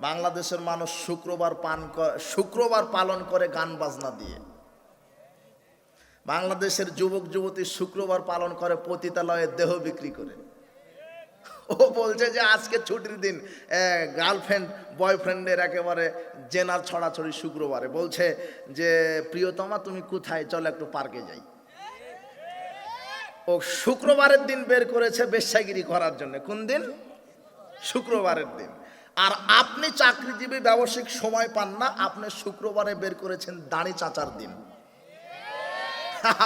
বাংলাদেশের মানুষ শুক্রবার পান শুক্রবার পালন করে গান বাজনা দিয়ে। বাংলাদেশের যুবক, যুবতী শুক্রবার পালন করে পতিতালয়ে দেহ বিক্রি করে। ও বলছে যে আজকে ছুটির দিন গার্লফ্রেন্ড বয়ফ্রেন্ডের একেবারে জেনার ছড়াছড়ি শুক্রবারে। বলছে যে, প্রিয়তমা, তুমি কোথায়? চলো একটু পার্কে যাই। ও শুক্রবারের দিন বের করেছে বেশ্যাগিরি করার জন্য। কোন দিন? শুক্রবারের দিন। আর আপনি চাকরিজীবী ব্যবসায়িক সময় পান না। আপনি শুক্রবারে বের করেছেন দাঁড়ি চাচার দিন।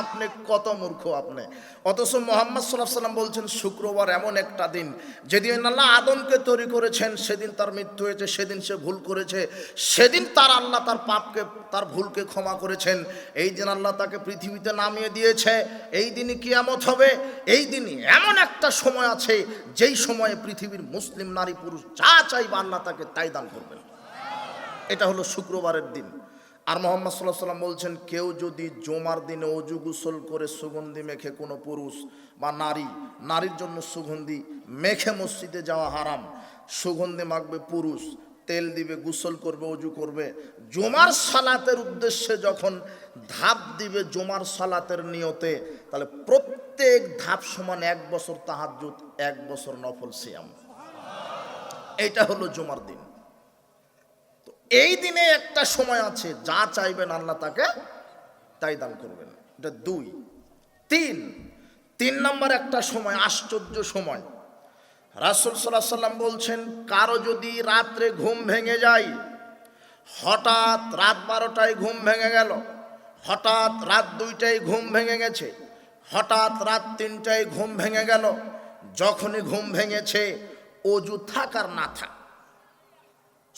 আপনি কত মূর্খ আপনি। অথচ মোহাম্মদ সাল্লাহ সাল্লাম বলছেন, শুক্রবার এমন একটা দিন, যেদিন আল্লাহ আদমকে তৈরি করেছেন, সেদিন তার মৃত্যু হয়েছে, সেদিন সে ভুল করেছে, সেদিন তার আল্লাহ তার পাপকে, তার ভুলকে ক্ষমা করেছেন। এই দিন আল্লাহ তাকে পৃথিবীতে নামিয়ে দিয়েছে। এই দিনই কিয়ামত হবে। এই দিনই এমন একটা সময় আছে, যেই সময়ে পৃথিবীর মুসলিম নারী পুরুষ যা চাইবে আল্লাহ তাকে তাই দান করবেন। এটা হলো শুক্রবারের দিন। আর মোহাম্মদ সাল্লাহ সাল্লাম বলছেন, কেউ যদি জমার দিনে অজু গুসল করে সুগন্ধি মেখে কোনো পুরুষ বা নারী, নারীর জন্য সুগন্ধি মেখে মসজিদে যাওয়া হারাম। সুগন্ধি মাখবে পুরুষ, তেল দিবে, গুসল করবে, অজু করবে। জমার সালাতের উদ্দেশ্যে যখন ধাপ দিবে জমার সালাতের নিয়তে, তাহলে প্রত্যেক ধাপ সমান এক বছর তাহাজ্জুদ, এক বছর নফল সিয়াম। এইটা হলো জমার দিন। এই দিনে একটা সময় আছে, যা চাইবেন আল্লাহ তাকে তাই দান করবেন। এটা দুই। তিন। তিন নম্বর একটা সময়, আশ্চর্য সময়। রাসুল সাল্লাহ সাল্লাম বলছেন, কারও যদি রাত্রে ঘুম ভেঙে যায়, হঠাৎ রাত বারোটায় ঘুম ভেঙে গেল, হঠাৎ রাত দুইটায় ঘুম ভেঙে গেছে, হঠাৎ রাত তিনটায় ঘুম ভেঙে গেল, যখনই ঘুম ভেঙেছে, অজু থাক আর না থাক।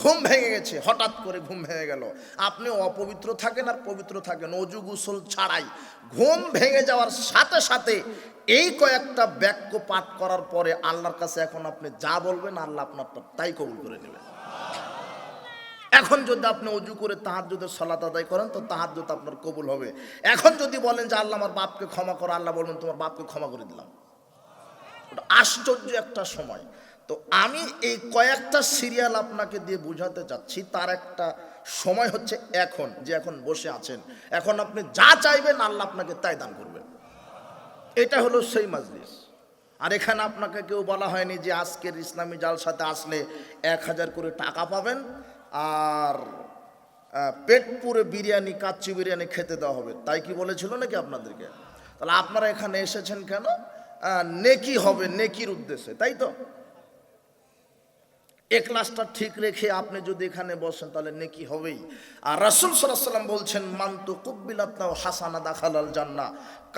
ঘুম ভেঙে গেছে, হঠাৎ করে ঘুম ভেঙে গেল। আপনি অপবিত্র থাকেন আর পবিত্র থাকেন, অজু গুসল ছাড়াই। ঘুম ভেঙে যাওয়ার সাথে সাথে এই কয়েকটা বাক্য পাঠ করার পরে আল্লাহর কাছে এখন আপনি যা বলবেন, আল্লাহ আপনারটা তাই কবুল করে নেবেন এখন যদি আপনি অজু করে তাহাজ্জুদের সলাত আদায় করেন, তো তাহাজ্জুদ আপনার কবুল হবে। এখন যদি বলেন যে আল্লাহ আমার বাপকে ক্ষমা করো, আল্লাহ বলবেন, তোমার বাপকে ক্ষমা করে দিলাম। আশ্চর্য একটা সময়। তো আমি এই কয়েকটা সিরিয়াল আপনাকে দিয়ে বোঝাতে চাচ্ছি, তার একটা সময় হচ্ছে এখন, যে এখন বসে আছেন। এখন আপনি যা চাইবেন, আল্লাহ আপনাকে তাই দান করবেন এটা হলো সেই মাজলিস। আর এখানে আপনাকে কেউ বলা হয়নি যে আজকের ইসলামী জালসাতে আসলে এক হাজার করে টাকা পাবেন, আর পেট পুরে বিরিয়ানি, কাচ্চি বিরিয়ানি খেতে দেওয়া হবে। তাই কি বলেছিল নাকি আপনাদেরকে? তাহলে আপনারা এখানে এসেছেন কেন? নেকি হবে, নেকির উদ্দেশ্যে, তাই তো? এক্লাসটা ঠিক রেখে আপনি যদি এখানে বসেন, তাহলে নেকি হবেই। আর রাসুল সাল্লাম বলছেন মান্তু কুব্বিলাত্না ও হাসানা দাখালাল জান্না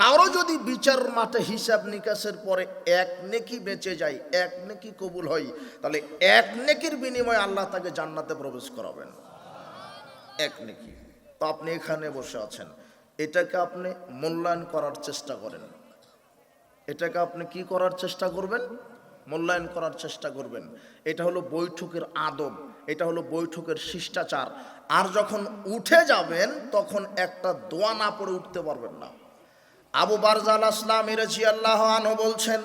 কারও যদি বিচার মাঠে হিসাব নিকাশের পরে এক নেকি বেঁচে যায়, এক নেকি কবুল হয়, তাহলে এক নেকির বিনিময়ে আল্লাহ তাকে জান্নাতে প্রবেশ করাবেন। এক নেকি। তো আপনি এখানে বসে আছেন। এটাকে আপনি মূল্যায়ন করার চেষ্টা করেন। এটাকে আপনি কি করার চেষ্টা করবেন? মূল্যায়ন করার চেষ্টা করবেন। এটা হলো বৈঠকের আদব, এটা হলো বৈঠকের শিষ্টাচার। আর যখন উঠে যাবেন, তখন একটা দোয়া না পড়ে উঠতে পারবেন না। আবু বারজাল আসলাম ইরাজি আল্লাহ আনহু বলছেন,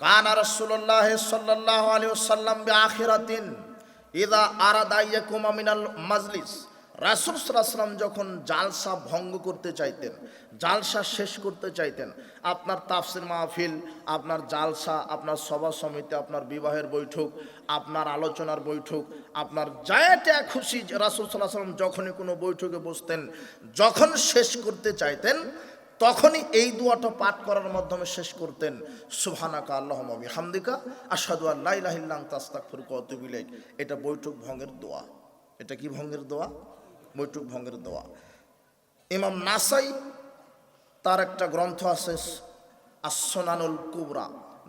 কানা রাসূলুল্লাহ সাল্লাল্লাহু আলাইহি ওয়াসাল্লাম বিআখিরাতিন ইদা আরাদা ইয়াকুমা মিনাল মাজলিস। রাসূল সাল্লাল্লাহু যখন জালসা ভঙ্গ করতে চাইতেন, জালসা শেষ করতে চাইতেন, আপনার তাফসির মাহফিল, আপনার জালসা, আপনার সভা সমিতি, আপনার বিবাহের বৈঠক, আপনার আলোচনার বৈঠক, আপনার যায়াটা খুশি রাসূল সাল্লাল্লাহু আলাইহি ওয়াসাল্লাম যখনই কোনো বৈঠকে বসতেন, যখন শেষ করতে চাইতেন, তখনই এই দোয়াটা পাঠ করার মাধ্যমে শেষ করতেন। সুবহানাকা আল্লাহুম্মা বিহামদিকা, আশহাদু আল্লা ইলাহা ইল্লা আনতা আস্তাগফিরুকা ওয়া এটা বৈঠক ভঙ্গের দোয়া। এটা কি ভঙ্গের দোয়া? বৈঠক ভঙ্গের দোয়া। ইমাম নাসাই, তার একটা গ্রন্থ আছে আসনানুল কুবরা,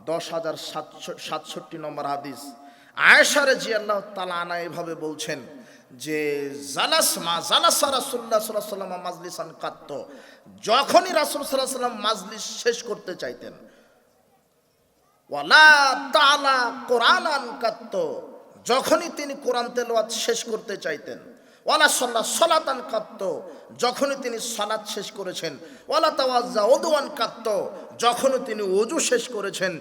দশ হাজার সাতষট্টি নম্বর হাদিস। আয়েশারে জি আল্লাহ তালা আনা এভাবে বলছেন যে, জালাস মা জালাসা রাসুল্লাহ সাল্লাহ সাল্লাম মাজলিসান কাত্ত। যখনই রাসুল সাল্লাহ সাল্লাম মাজলিস শেষ করতে চাইতেন, ওয়ালা তালা কোরআন কাত্ত। যখনই তিনি কোরআন তেলাওয়াত শেষ করতে চাইতেন ওয়ালা সল্লা সলাতান কাত্ত যখনই তিনি সলাৎ শেষ করেছেন, ওয়ালা তাওয়াজ্জা ওদুয়ান কাত্ত যখনই তিনি ওজু শেষ করেছেন,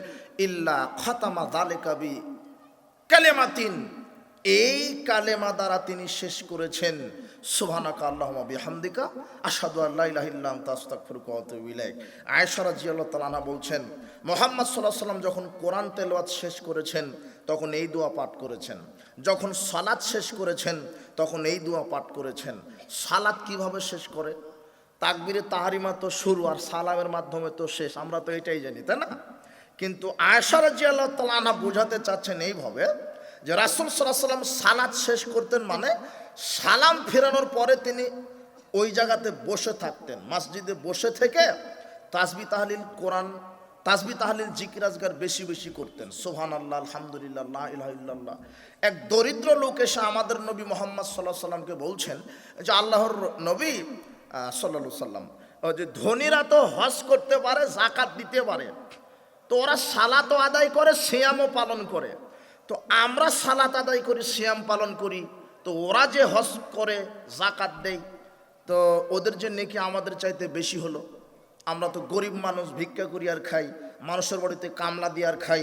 ইল্লা খাতামা দালেকাবি কালেমাতিন। এই কালেমা দ্বারা তিনি শেষ করেছেন। সুবহানাকা আল্লাহুম্মা বিহামদিকা, আশহাদু আল্লা ইলাহা ইল্লা আনতা, আস্তাগফিরুকা ওয়া আতুবু ইলাইক। আয়েশা রাদিয়াল্লাহু তাআলা বলছেন, মুহাম্মদ সাল্লাল্লাহু সাল্লাম যখন কোরআন তেলাওয়াত শেষ করেছেন, তখন এই দোয়া পাঠ করেছেন। যখন সালাত শেষ করেছেন তখন এই দোয়া পাঠ করেছেন। সালাত কীভাবে শেষ করে? তাকবিরে তাহারিমা তো শুরু আর সালামের মাধ্যমে তো শেষ, আমরা তো এটাই জানি, তাই না? কিন্তু আয়েশা রাদিয়াল্লাহু তাআলা আনহা বোঝাতে চাচ্ছেন এইভাবে যে রাসুল সাল্লাম সালাদ শেষ করতেন মানে সালাম ফেরানোর পরে তিনি ওই জায়গাতে বসে থাকতেন, মসজিদে বসে থেকে তাসবি তাহলিল কোরআন তাসবি তাহলিল জিকির আজগার বেশি বেশি করতেন। সোহান আল্লাহ আলহামদুলিল্লাহ ইল্লাল্লাহ। এক দরিদ্র লোক এসে আমাদের নবী মোহাম্মদ সাল্লাহ সাল্লামকে বলছেন যে আল্লাহর নবী সাল্লা সাল্লাম যে ধনীরা তো হজ করতে পারে জাকাত দিতে পারে, তো ওরা সালাতও আদায় করে, সিয়ামও পালন করে। তো আমরা সালাত আদায় করি, সিয়াম পালন করি, তো ওরা যে হজ করে জাকাত দেয়, তো ওদের যে নেকি আমাদের চাইতে বেশি হলো? আমরা তো গরিব মানুষ, ভিক্ষা করি আর খাই, মানুষের বাড়িতে কামলা দিয়ে আর খাই,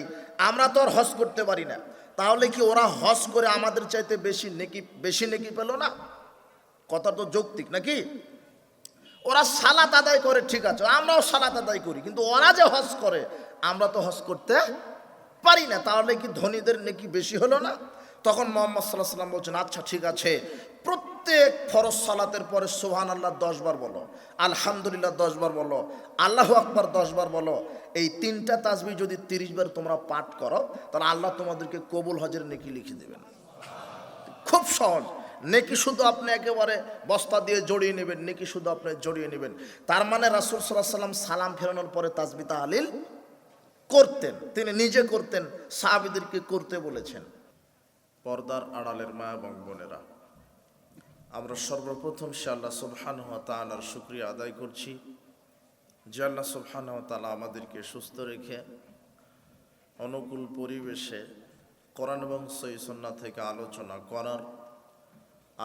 আমরা তো আর হজ করতে পারি না। তাহলে কি ওরা হজ করে আমাদের চাইতে বেশি নেকি বেশি নেকি পেল না? কথা তো যৌক্তিক নাকি? ওরা সালাত আদায় করে, ঠিক আছে, আমরাও সালাত আদায় করি, কিন্তু ওরা যে হজ করে, আমরা তো হজ করতে পারি না। তাহলে কি ধনীদের নাকি বেশি হলো না? তখন মোহাম্মদ সাল্লাহ সাল্লাম বলছেন আচ্ছা ঠিক আছে প্রত্যেক ফরজ সালাতের পরে সোহান আল্লাহ দশবার বলো, আলহামদুলিল্লাহ দশবার বলো, আল্লাহ আকবার দশবার বলো, এই তিনটা তাজবি যদি তিরিশ বার তোমরা পাঠ করো, তাহলে আল্লাহ তোমাদেরকে কবুল হজের নেকি লিখে দেবেন। খুব সহজ। নেকি শুধু আপনি একেবারে বস্তা দিয়ে জড়িয়ে নেবেন, নেকি শুধু আপনি জড়িয়ে নেবেন। তার মানে রাসুল সাল্লাহ সাল্লাম সালাম ফেরানোর পরে তাজবি তাহলিল করতেন। তিনি নিজে করতেন, সাহাবিদেরকে করতে বলেছেন। পর্দার আড়ালের মা এবং বোনেরা আমরা সর্বপ্রথম সে আল্লাহ সুবহান তালার শুক্রিয়া আদায় করছি। যে আল্লাহ সুবহান তালা আমাদেরকে সুস্থ রেখে অনুকূল পরিবেশে কোরআন এবং সৈসন্না থেকে আলোচনা করার,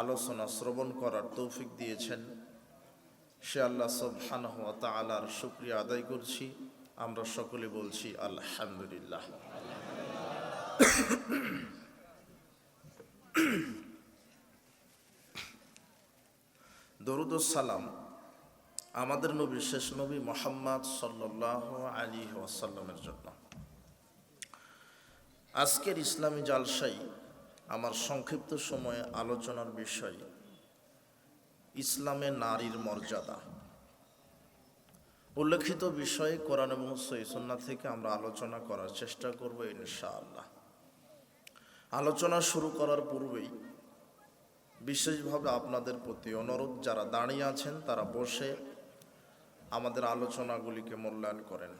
আলোচনা শ্রবণ করার তৌফিক দিয়েছেন। সে আল্লাহ সুবহান তালার শুক্রিয়া আদায় করছি। আমরা সকলে বলছি আলহামদুলিল্লাহ। দরুদ সালাম আমাদের নবী শেষ নবী মোহাম্মদ সাল্লাহ আলী ওয়াসাল্লামের জন্য। আজকের ইসলামী জালসাই আমার সংক্ষিপ্ত সময়ে আলোচনার বিষয় ইসলামে নারীর মর্যাদা। উল্লেখিত বিষয়ে কোরআন এবং সৈসন্না থেকে আমরা আলোচনা করার চেষ্টা করব ইনশাআল্লাহ। আলোচনা শুরু করার পূর্বেই বিশেষভাবে আপনাদের প্রতি অনুরোধ, যারা দাঁড়িয়ে আছেন, তারা বসে আমাদের আলোচনাগুলিকে মূল্যায়ন করেন।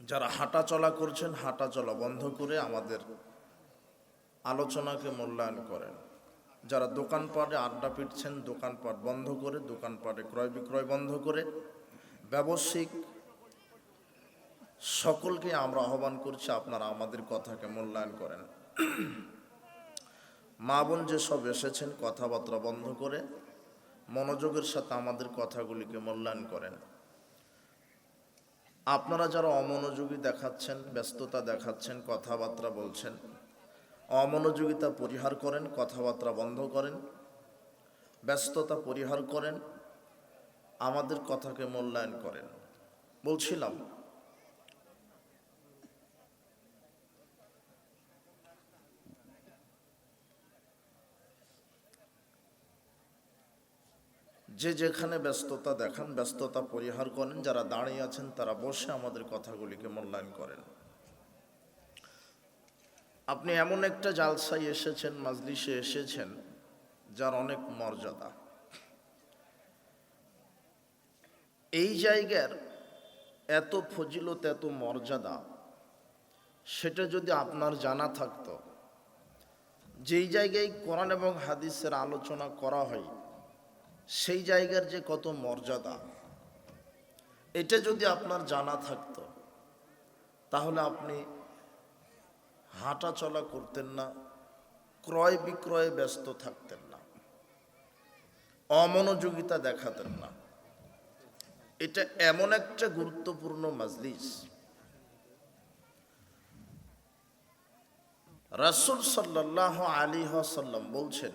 যারা হাঁটা চলা করছেন হাঁটা চলা বন্ধ করে আমাদের আলোচনাকে মূল্যায়ন করেন। যারা দোকানপাটে আড্ডা পিটছেন, দোকানপাট বন্ধ করে, দোকানপাটে ক্রয় বিক্রয় বন্ধ করে, ব্যবসায়িক সকলকে আমরা আহ্বান করছি, আপনারা আমাদের কথাকে মূল্যায়ন করেন। মা বোন যেসব এসেছেন, কথাবার্তা বন্ধ করে মনোযোগের সাথে আমাদের কথাগুলিকে মূল্যায়ন করেন। আপনারা যারা অমনোযোগী দেখাচ্ছেন, ব্যস্ততা দেখাচ্ছেন, কথাবার্তা বলছেন, অমনোযোগিতা পরিহার করেন, কথাবার্তা বন্ধ করেন, ব্যস্ততা পরিহার করেন, আমাদের কথাকে মূল্যায়ন করেন। বলছিলাম যে যেখানে ব্যস্ততা দেখান, ব্যস্ততা পরিহার করেন, যারা দাঁড়িয়ে আছেন তারা বসে আমাদের কথাগুলিকে মূল্যায়ন করেন। আপনি এমন একটা জালসাই এসেছেন, মাজলিসে এসেছেন, যার অনেক মর্যাদা। এই জায়গার এত ফজিলত, এত মর্যাদা, সেটা যদি আপনার জানা থাকতো, যেই জায়গায় কোরআন এবং হাদিসের আলোচনা করা হয় সেই জায়গার যে কত মর্যাদা, এটা যদি আপনার জানা থাকতো, তাহলে আপনি হাঁটা চলা করতেন না, ক্রয় বিক্রয়ে ব্যস্ত থাকতেন না, অমনোযোগিতা দেখাতেন না। এটা এমন একটা গুরুত্বপূর্ণ মাজলিস। রাসুল সাল্লাহ আলী সাল্লাম বলছেন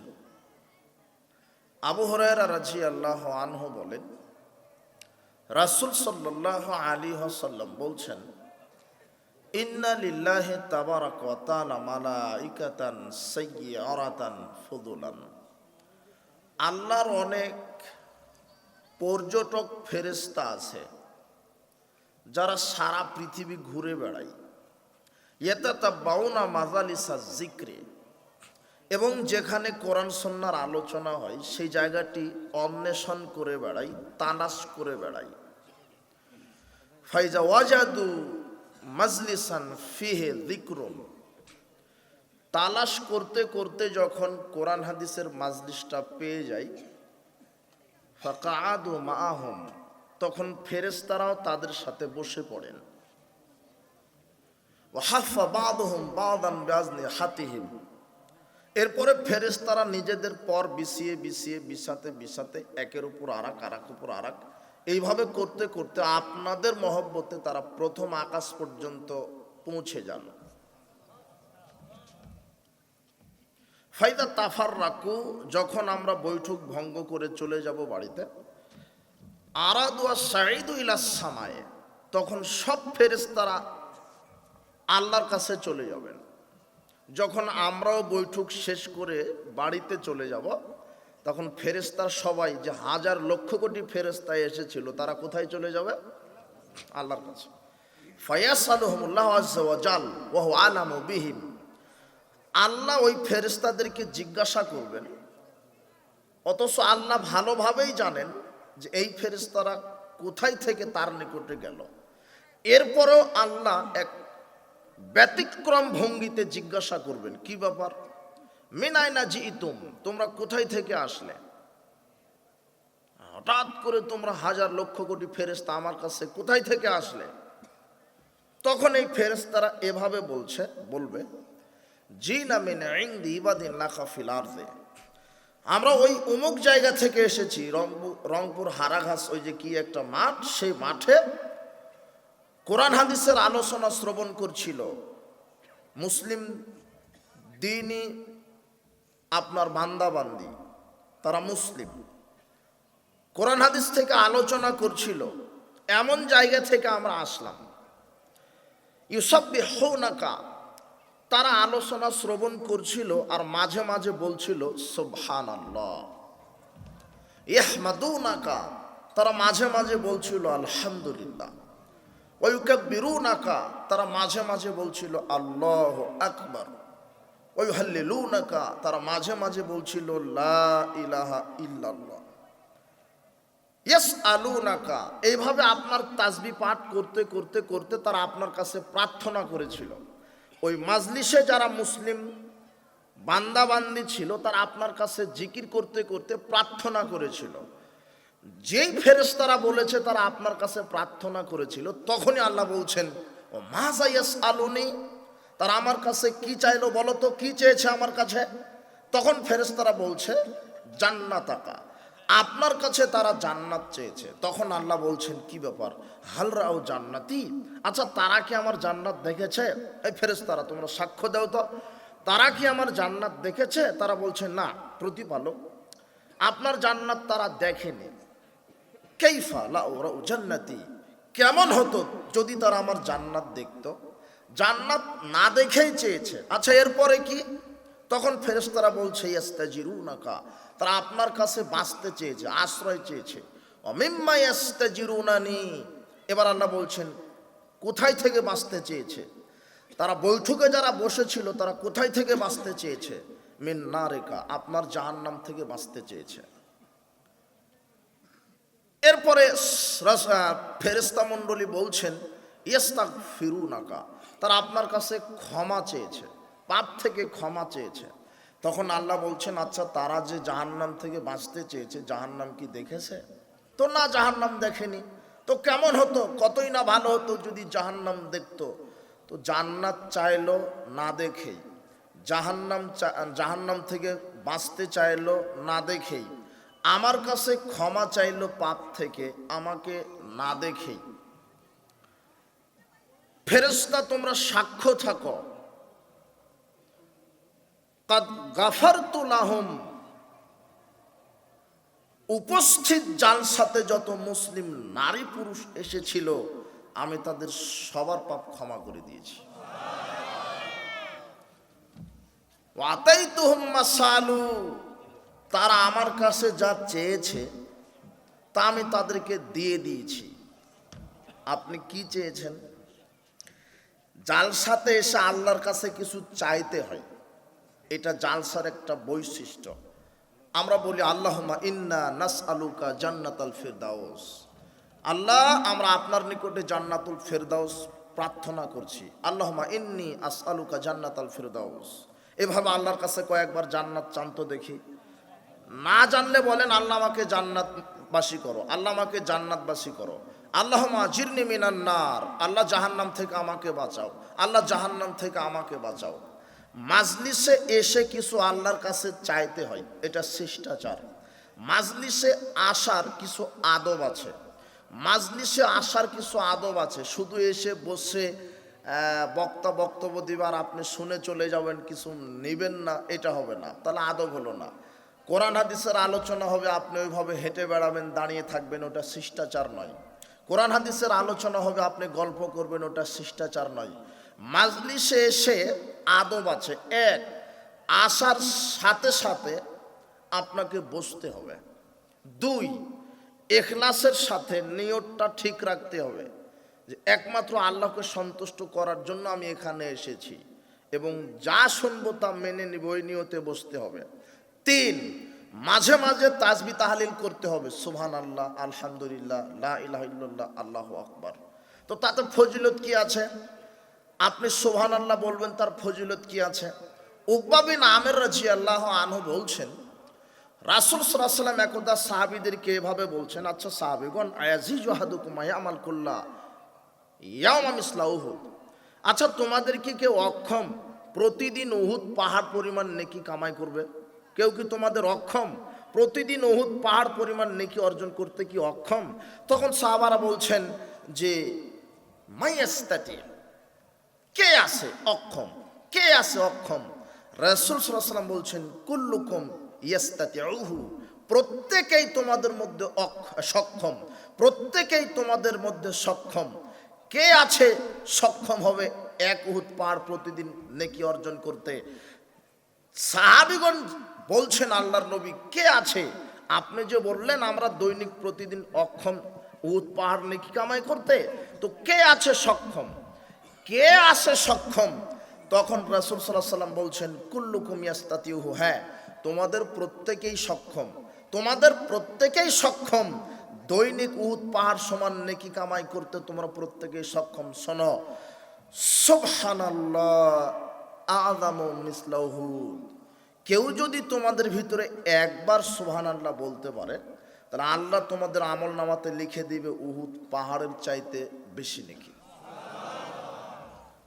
আবু হরায়রা রাজি আল্লাহ আনহ বলেন, রাসুল সাল্লাহ আলী সাল্লাম বলছেন, ইন্না লিল্লাহি তাবারাক ওয়া তাআলা মালাইকাতান সাইয়্যারাতান ফুদুলান। আল্লাহর অনেক পর্যটক ফেরেশতা আছে, যারা সারা পৃথিবী ঘুরে বেড়ায়। বাউনা মাজালিসা জিক্রে এবং যেখানে কোরআন সন্ন্যার আলোচনা হয়, সেই জায়গাটি অন্বেষণ করে বেড়াই তানাস করে বেড়াই। ফাইজা ওয়াজাদু মাজলিসান ফিহে দিক্রুন তালাশ করতে করতে যখন কোরআন হাদিসের মাজলিসটা পেয়ে যাই ফাকাদু মাআহুম, তখন ফেরেশতারাও তাদের সাথে বসে পড়েন। ওয়াহাফা বাদহুম বাদান বিআজনি হাতিহিম। এরপরে ফেরেশতারা নিজেদের পর বিছিয়ে বিছিয়ে, বিছাতে বিছাতে একের উপর আরাক আরাক উপর আরাক। এইভাবে করতে করতে আপনাদের মহব্বতে তারা প্রথম আকাশ পর্যন্ত পৌঁছে যান। ফাইদা তাফার রাকু যখন আমরা বৈঠক ভঙ্গ করে চলে যাব বাড়িতে আরাদুয়া সাইদু ইলা সামায়ে, তখন সব ফেরেশতারা আল্লাহর কাছে চলে যাবেন। যখন আমরাও বৈঠক শেষ করে বাড়িতে চলে যাব, তখন ফেরেস্তার সবাই যে হাজার লক্ষ কোটি ফেরেস্তায় এসেছিল, তারা কোথায় চলে যাবে? আল্লাহর কাছে। ওহ আল্লাহ ওই ফেরেস্তাদেরকে জিজ্ঞাসা করবেন, অথচ আল্লাহ ভালোভাবেই জানেন যে এই ফেরেস্তারা কোথায় থেকে তার নিকটে গেল। এরপরেও আল্লাহ এক ব্যতিক্রম ভঙ্গিতে জিজ্ঞাসা করবেন, কি ব্যাপার? মিনায় না জি তুম তোমরা কোথায় থেকে আসলে? হঠাৎ করে তোমরা হাজার লক্ষ কোটি ফেরেস্তা আমার কাছে কোথায় থেকে আসলে? তখন এই ফেরেস্তারা এভাবে বলছে, বলবে জি না মিনে ইংদি ইবাদিন লাখা ফিলার্দে আমরা ওই অমুক জায়গা থেকে এসেছি রংপুর রংপুর হারাঘাস, ওই যে কি একটা মাঠ, সেই মাঠে কোরআন হাদিসের আলোচনা শ্রবণ করছিল। মুসলিম দিনই আপনার বান্দাবান্দি, তারা মুসলিম। কোরআন হাদিস থেকে আলোচনা করছিল, এমন জায়গা থেকে আমরা আসলাম। ইউসব্বি হৌনাকা তারা আলোচনা শ্রবণ করছিল আর মাঝে মাঝে বলছিল সোভান আল্লাহ ইহমাদুনাকা, তারা মাঝে মাঝে বলছিল, আলহামদুলিল্লাহ। ওয়ুকাব্বিরু নাকা তারা মাঝে মাঝে বলছিল, আল্লাহ আকবর। ওই হাল্লিলু নাকা তারা মাঝে মাঝে বলছিল, লা ইলাহা ইল্লাল্লাহ। ইয়েস আলু নাকা এইভাবে আপনার তাজবি পাঠ করতে করতে করতে তারা আপনার কাছে প্রার্থনা করেছিল। ওই মাজলিসে যারা মুসলিম, বান্দাবান্দি ছিল, তারা আপনার কাছে জিকির করতে করতে প্রার্থনা করেছিল। যেই ফেরেশতারা বলেছে তারা আপনার কাছে প্রার্থনা করেছিল, তখনই আল্লাহ বলছেন, ও মাজাইয়াস আলুনি, তারা আমার কাছে কি চাইলো বলো তো, কি চেয়েছে আমার কাছে? তখন ফেরেশতারা বলছে, জান্নাতাকা, আপনার কাছে তারা জান্নাত চেয়েছে। তখন আল্লাহ বলছেন, কি ব্যাপার? হালরাও জান্নাতি? আচ্ছা তারা কি আমার জান্নাত দেখেছে? এই ফেরেশতারা, তোমরা সাক্ষ্য দাও তো, তারা কি আমার জান্নাত দেখেছে? তারা বলছে, না, প্রতিপালক, আপনার জান্নাত তারা দেখেনি। কেইফা লাউরা জান্নাতি? কেমন হতো যদি তারা আমার জান্নাত দেখতো? জান্নাত না দেখেই চেয়েছে। আচ্ছা এরপরে কি? তখন ফেরেশতারা বলছে, ইয়াস্তাজিরুনাকা। তারা আপনার কাছে বাঁচতে চেয়েছে, আশ্রয় চেয়েছে। অমিম্মা ইয়াস্তাজিরুনানি। এবার আল্লাহ বলছেন, কোথায় থেকে বাঁচতে চেয়েছে? তারা বৈঠকে যারা বসেছিল, তারা কোথায় থেকে বাঁচতে চেয়েছে? মিন রেখা আপনার জাহান্নাম থেকে বাঁচতে চেয়েছে। এরপরে ফেরেস্তা মণ্ডলী বলছেন ইয়েস্তাক ফিরু নাকা তারা আপনার কাছে ক্ষমা চেয়েছে, পাপ থেকে ক্ষমা চেয়েছে। তখন আল্লাহ বলছেন আচ্ছা তারা যে জাহান্নাম থেকে বাঁচতে চেয়েছে, জাহান্নাম কি দেখেছে? তো না, জাহান্নাম দেখেনি। তো কেমন হতো? কতই না ভালো হতো যদি জাহান্নাম দেখতো? তো জান্নাত চাইলো না দেখেই, জাহান্নাম জাহান্নাম থেকে বাঁচতে চাইলো না দেখেই। আমার কাছে ক্ষমা চাইলো পাপ থেকে, আমাকে না দেখেই। ফেরেস্তা তোমরা সাক্ষ্য থাকো। কাদ গাফারতু লাহুম, উপস্থিত জালসাতে যত মুসলিম নারী পুরুষ এসেছিল, আমি তাদের সবার পাপ ক্ষমা করে দিয়েছি। ওয়াতাই সালু তারা আমার কাছে যা চেয়েছে, তা আমি তাদেরকে দিয়ে দিয়েছি। আপনি কি চেয়েছেন? জালসাতে এসে আল্লাহর কাছে কিছু চাইতে হয়। এটা জালসার একটা বৈশিষ্ট্য। আমরা বলি আল্লাহমা ইন্না নাস আলুকা জান্নাতাল ফেরদাউস। আল্লাহ, আমরা আপনার নিকটে জান্নাতুল ফেরদাউস প্রার্থনা করছি। আল্লাহমা ইন্নি আস আলুকা জান্নাতাল ফেরদাউস। এভাবে আল্লাহর কাছে কয়েকবার জান্নাত চান্ত দেখি। না জানলে বলেন, আল্লাহ আমাকে জান্নাতবাসী করো, আল্লাহ আমাকে জান্নাতবাসী করো। আল্লাহ জিরনি মিনান নার, আল্লাহ জাহান্নাম থেকে আমাকে বাঁচাও, আল্লাহ জাহান্নাম থেকে আমাকে বাঁচাও। মাজলিসে এসে কিছু আল্লাহর কাছে চাইতে হয়, এটা শিষ্টাচার। মাজলিসে আসার কিছু আদব আছে। মাজলিসে আসার কিছু আদব আছে, শুধু এসে বসে বক্তা বক্তব্য দিবার, আপনি শুনে চলে যাবেন, কিছু নেবেন না, এটা হবে না। তাহলে আদব হলো না। কোরআন হাদিসের আলোচনা হবে, আপনি ওইভাবে হেঁটে বেড়াবেন, দাঁড়িয়ে থাকবেন, ওটা শিষ্টাচার নয়। কোরআন হাদিসের আলোচনা হবে, আপনি গল্প করবেন, ওটা শিষ্টাচার নয়। মাজলিসে এসে আদব আছে। এক, আসার সাথে সাথে আপনাকে বসতে হবে। দুই এখলাসের সাথে নিয়তটা ঠিক রাখতে হবে। যে একমাত্র আল্লাহকে সন্তুষ্ট করার জন্য আমি এখানে এসেছি এবং যা শুনব তা মেনে নিব, ওই নিয়তে বসতে হবে। তিন, মাঝে মাঝে তাজবি তাহালিল করতে হবে। সুবহান আল্লাহ আলহামদুলিল্লাহ, লা আল্লাহু আকবার। তো তাতে ফজিলত কি আছে? আপনি সোহান আল্লাহ বলবেন, তার ফজিলত কি আছে? উকবাবিন আমের রাজি আল্লাহ আনহু বলছেন, রাসুল সাল্লাম একদা সাহাবিদেরকে এভাবে বলছেন আচ্ছা সাহাবিগণ আয়াজি জাহাদুকুমাই আমাল কুল্লা ইয়াম ইসলাউহুদ আচ্ছা তোমাদের কি কেউ অক্ষম প্রতিদিন উহুদ পাহাড় পরিমাণ নেকি কামাই করবে? কেউ কি তোমাদের অক্ষম? প্রতিদিন উহুদ পাহাড় পরিমাণ নেকি অর্জন করতে কি অক্ষম? তখন সাহাবারা বলছেন যে মাইয়াস্তাটি কে আছে অক্ষম? কে আছে অক্ষম? রাসূল সাল্লাল্লাহু বলছেন, কুল্লুকুম ইয়াস্তাতিউহু, প্রত্যেকেই তোমাদের মধ্যে সক্ষম। প্রত্যেকেই তোমাদের মধ্যে সক্ষম। কে আছে সক্ষম হবে এক উহুদ পাহাড় প্রতিদিন নেকি অর্জন করতে? সাহাবিগণ বলছেন আল্লাহর নবী, কে আছে? আপনি যে বললেন, আমরা দৈনিক প্রতিদিন অক্ষম উহুদ পাহাড়, নেকি কামাই করতে। তো কে আছে সক্ষম? কে আছে সক্ষম? তখন রাসূল সাল্লাল্লাহু সাল্লাম বলছেন, কুল্লুকুম ইয়াস্তাতিউহু। হ্যাঁ তোমাদের প্রত্যেকেই সক্ষম। তোমাদের প্রত্যেকেই সক্ষম। দৈনিক উহুদ পাহাড় সমান নেকি কামাই করতে তোমরা প্রত্যেকেই সক্ষম। শোনো, সুবহানাল্লাহ আযামু মিসলাহু কেউ যদি তোমাদের ভিতরে একবার সোহান সুবহানাল্লাহ বলতে পারে, তাহলে আল্লাহ তোমাদের আমল নামাতে লিখে দিবে উহুদ পাহাড়ের চাইতে বেশি নাকি।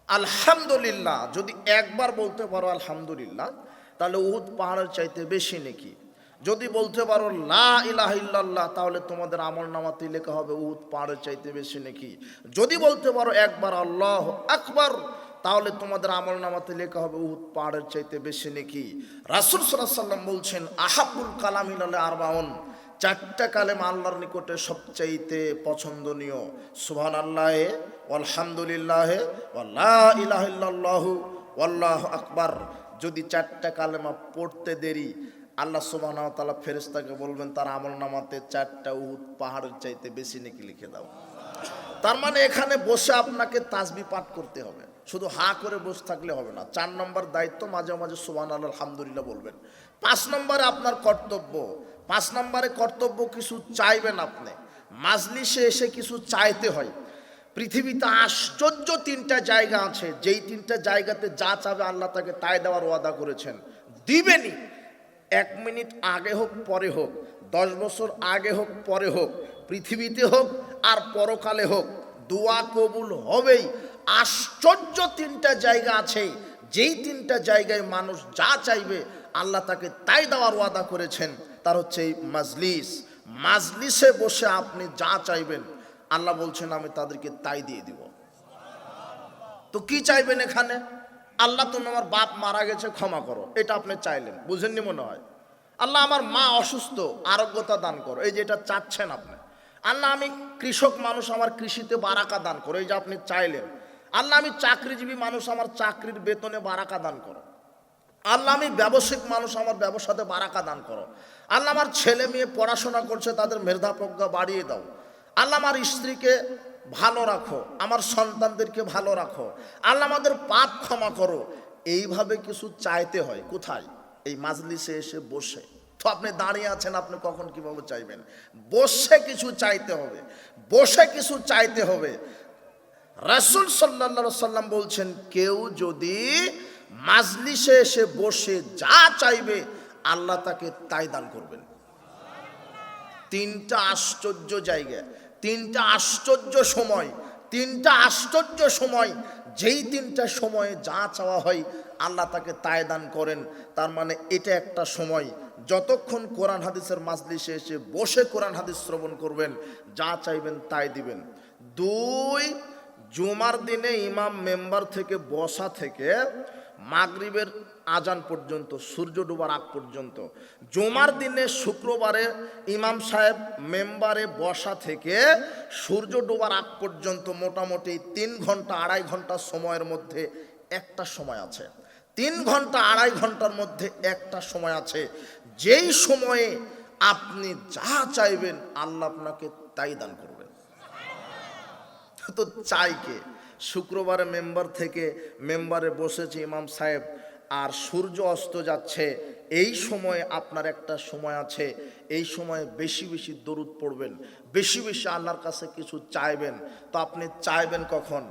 আলহামদুলিল্লাহ, যদি একবার বলতে পারো আলহামদুলিল্লাহ, তাহলে উহুদ পাহাড়ের চাইতে বেশি নাকি। যদি বলতে পারো লা ইলাহ ইল্লাল্লাহ, তাহলে তোমাদের আমল নামাতে লেখা হবে উহুদ পাহাড়ের চাইতে বেশি নাকি। যদি বলতে পারো একবার আল্লাহ আকবার তাহলে তোমাদের আমল নামাতে লেখা হবে উহুদ পাহাড়ের চাইতে বেশি নাকি। রাসূল সাল্লাম বলছেন, আহাবুল কালাম ইলাল আরবাউন চারটা কালেম আল্লাহর নিকটে সবচাইতে পছন্দনীয়। সুবহান আল্লাহ আলহামদুলিল্লাহ ইলাহিল্লাহু আল্লাহ আকবার। যদি চারটা কালেমা পড়তে দেরি, আল্লাহ সুবাহ তালা ফেরেস্তাকে বলবেন, তার আমল নামাতে চারটা উহুদ পাহাড়ের চাইতে বেশি নাকি লিখে দাও। তার মানে এখানে বসে আপনাকে তাসবি পাঠ করতে হবে। শুধু হা করে বসে থাকলে হবে না। চার নম্বর দায়িত্ব মাঝে মাঝে সুবান আল্লাহ আলহামদুলিল্লাহ বলবেন। পাঁচ নম্বরে আপনার কর্তব্য। পাঁচ নম্বরে কর্তব্য কিছু চাইবেন আপনি। মাজলিসে এসে কিছু চাইতে হয়। পৃথিবীতে আশ্চর্য তিনটা জায়গা আছে। যেই তিনটা জায়গাতে যা চাবে আল্লাহ তাকে তাই দেওয়ার ওয়াদা করেছেন। দিবেনি এক মিনিট আগে হোক, পরে হোক। দশ বছর আগে হোক, পরে হোক। পৃথিবীতে হোক আর পরকালে হোক। দোয়া কবুল হবেই। আশ্চর্য তিনটা জায়গা আছে। যেই তিনটা জায়গায় মানুষ যা চাইবে, আল্লাহ তাকে তাই দেওয়ার ওয়াদা করেছেন। তার হচ্ছে এই মাজলিস। মাজলিসে বসে আপনি যা চাইবেন, আল্লাহ বলছেন, আমি তাদেরকে তাই দিয়ে দিব। তো কি চাইবেন এখানে? আল্লাহ তুমি আমার বাপ মারা গেছে, ক্ষমা করো। এটা আপনি চাইলেন, বুঝেননি মনে হয়? আল্লাহ আমার মা অসুস্থ, আরোগ্যতা দান করো। এই যে এটা চাচ্ছেন আপনি। আল্লাহ আমি কৃষক মানুষ, আমার কৃষিতে বারাকা দান করো। এই যে আপনি চাইলেন আল্লাহ, আমি চাকরিজীবী মানুষ, আমার চাকরির বেতনে বারাকা দান করো। আল্লাহ, আমি ব্যবসায়িক মানুষ, আমার ব্যবসাতে বারাকা দান করো। আল্লাহ, আমার ছেলে মেয়ে পড়াশোনা করছে, তাদের মেধা প্রজ্ঞা বাড়িয়ে দাও। আল্লাহ, আমার স্ত্রীকে ভালো রাখো, আমার সন্তানদেরকে ভালো রাখো। আল্লাহ, আমাদের পাপ ক্ষমা করো। এইভাবে কিছু চাইতে হয়। কোথায়? এই মাজলিসে এসে বসে। তো আপনি দাঁড়িয়ে আছেন, আপনি কখন কীভাবে চাইবেন? বসে কিছু চাইতে হবে। বসে কিছু চাইতে হবে। রাসুল সাল্লা সাল্লাম বলছেন, কেউ যদি মাজলিসে এসে বসে যা চাইবে, আল্লাহ তাকে তাই দান করবেন। তিনটা আশ্চর্য জায়গা, তিনটা আশ্চর্য সময়, তিনটা আশ্চর্য সময়, যেই তিনটা সময়ে যা চাওয়া হয়, আল্লাহ তাকে তাই দান করেন। তার মানে এটা একটা সময়, যতক্ষণ কোরআন হাদিসের মাজলিসে এসে বসে কোরআন হাদিস শ্রবণ করবেন, যা চাইবেন তাই দিবেন। দুই জুমার দিনে ইমাম মেম্বার থেকে, বসা থেকে মাগরিবের আজান পর্যন্ত, সূর্য ডোবার আগ পর্যন্ত। জুমার দিনে শুক্রবারে ইমাম সাহেব মেম্বারে বসা থেকে সূর্য ডোবার আগ পর্যন্ত মোটামুটি তিন ঘণ্টা, আড়াই ঘণ্টা সময়ের মধ্যে একটা সময় আছে। তিন ঘণ্টা, আড়াই ঘণ্টার মধ্যে একটা সময় আছে। যেই সময়ে আপনি যা চাইবেন, আল্লাহ আপনাকে তাই দান করবেন তো চাই কে? শুক্রবারে মেম্বার থেকে মেম্বারে বসেছে ইমাম সাহেব, আর সূর্য অস্ত যাচ্ছে। এই সময়ে আপনার একটা সময় আছে। এই সময়ে বেশি বেশি দরুদ পড়বেন, বেশি বেশি আল্লাহর কাছে কিছু চাইবেন। তো আপনি চাইবেন কখন?